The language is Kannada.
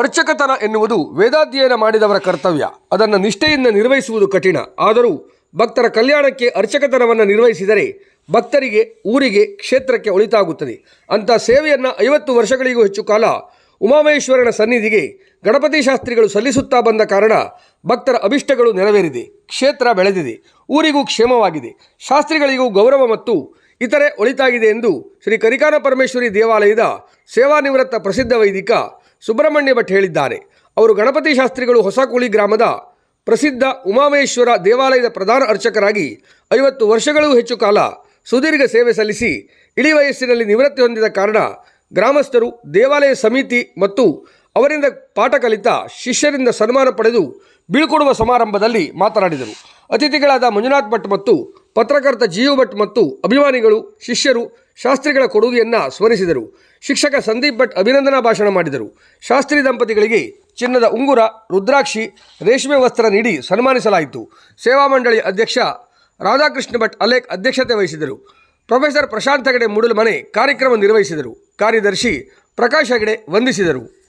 ಅರ್ಚಕತನ ಎನ್ನುವುದು ವೇದಾಧ್ಯಯನ ಮಾಡಿದವರ ಕರ್ತವ್ಯ. ಅದನ್ನು ನಿಷ್ಠೆಯಿಂದ ನಿರ್ವಹಿಸುವುದು ಕಠಿಣ. ಆದರೂ ಭಕ್ತರ ಕಲ್ಯಾಣಕ್ಕೆ ಅರ್ಚಕತನವನ್ನು ನಿರ್ವಹಿಸಿದರೆ ಭಕ್ತರಿಗೆ, ಊರಿಗೆ, ಕ್ಷೇತ್ರಕ್ಕೆ ಒಳಿತಾಗುತ್ತದೆ. ಅಂಥ ಸೇವೆಯನ್ನು ಐವತ್ತು ವರ್ಷಗಳಿಗೂ ಹೆಚ್ಚು ಕಾಲ ಉಮಾಮಹೇಶ್ವರನ ಸನ್ನಿಧಿಗೆ ಗಣಪತಿ ಶಾಸ್ತ್ರಿಗಳು ಸಲ್ಲಿಸುತ್ತಾ ಬಂದ ಕಾರಣ ಭಕ್ತರ ಅಭಿಷ್ಟಗಳು ನೆರವೇರಿದೆ. ಕ್ಷೇತ್ರ ಬೆಳೆದಿದೆ. ಊರಿಗೂ ಕ್ಷೇಮವಾಗಿದೆ. ಶಾಸ್ತ್ರಿಗಳಿಗೂ ಗೌರವ ಮತ್ತು ಇತರೆ ಒಳಿತಾಗಿದೆ ಎಂದು ಶ್ರೀ ಕರಿಕಾನ ಪರಮೇಶ್ವರಿ ದೇವಾಲಯದ ಸೇವಾನಿವೃತ್ತ ಪ್ರಸಿದ್ಧ ವೈದಿಕ ಸುಬ್ರಹ್ಮಣ್ಯ ಭಟ್ ಹೇಳಿದ್ದಾರೆ. ಅವರು ಗಣಪತಿ ಶಾಸ್ತ್ರಿಗಳು ಹೊಸಕುಳಿ ಗ್ರಾಮದ ಪ್ರಸಿದ್ಧ ಉಮಾಮೇಶ್ವರ ದೇವಾಲಯದ ಪ್ರಧಾನ ಅರ್ಚಕರಾಗಿ ಐವತ್ತು ವರ್ಷಗಳೂ ಹೆಚ್ಚು ಕಾಲ ಸುದೀರ್ಘ ಸೇವೆ ಸಲ್ಲಿಸಿ ಇಳಿ ವಯಸ್ಸಿನಲ್ಲಿ ನಿವೃತ್ತಿ ಹೊಂದಿದ ಕಾರಣ ಗ್ರಾಮಸ್ಥರು ದೇವಾಲಯ ಸಮಿತಿ ಮತ್ತು ಅವರಿಂದ ಪಾಠ ಕಲಿತ ಶಿಷ್ಯರಿಂದ ಸನ್ಮಾನ ಪಡೆದು ಬೀಳ್ಕೊಡುವ ಸಮಾರಂಭದಲ್ಲಿ ಮಾತನಾಡಿದರು. ಅತಿಥಿಗಳಾದ ಮಂಜುನಾಥ್ ಭಟ್ ಮತ್ತು ಪತ್ರಕರ್ತ ಜೀವ ಭಟ್ ಮತ್ತು ಅಭಿಮಾನಿಗಳು, ಶಿಷ್ಯರು ಶಾಸ್ತ್ರಿಗಳ ಕೊಡುಗೆಯನ್ನು ಸ್ಮರಿಸಿದರು. ಶಿಕ್ಷಕ ಸಂದೀಪ್ ಭಟ್ ಅಭಿನಂದನಾ ಭಾಷಣ ಮಾಡಿದರು. ಶಾಸ್ತ್ರಿ ದಂಪತಿಗಳಿಗೆ ಚಿನ್ನದ ಉಂಗುರ, ರುದ್ರಾಕ್ಷಿ, ರೇಷ್ಮೆ ವಸ್ತ್ರ ನೀಡಿ ಸನ್ಮಾನಿಸಲಾಯಿತು. ಸೇವಾ ಮಂಡಳಿ ಅಧ್ಯಕ್ಷ ರಾಧಾಕೃಷ್ಣ ಭಟ್ ಅಲೇಖ್ ಅಧ್ಯಕ್ಷತೆ ವಹಿಸಿದರು. ಪ್ರೊಫೆಸರ್ ಪ್ರಶಾಂತ್ ಹೆಗಡೆ ಮೂಡಲ್ಮನೆ ಕಾರ್ಯಕ್ರಮ ನಿರ್ವಹಿಸಿದರು. ಕಾರ್ಯದರ್ಶಿ ಪ್ರಕಾಶ್ ಹೆಗಡೆ ವಂದಿಸಿದರು.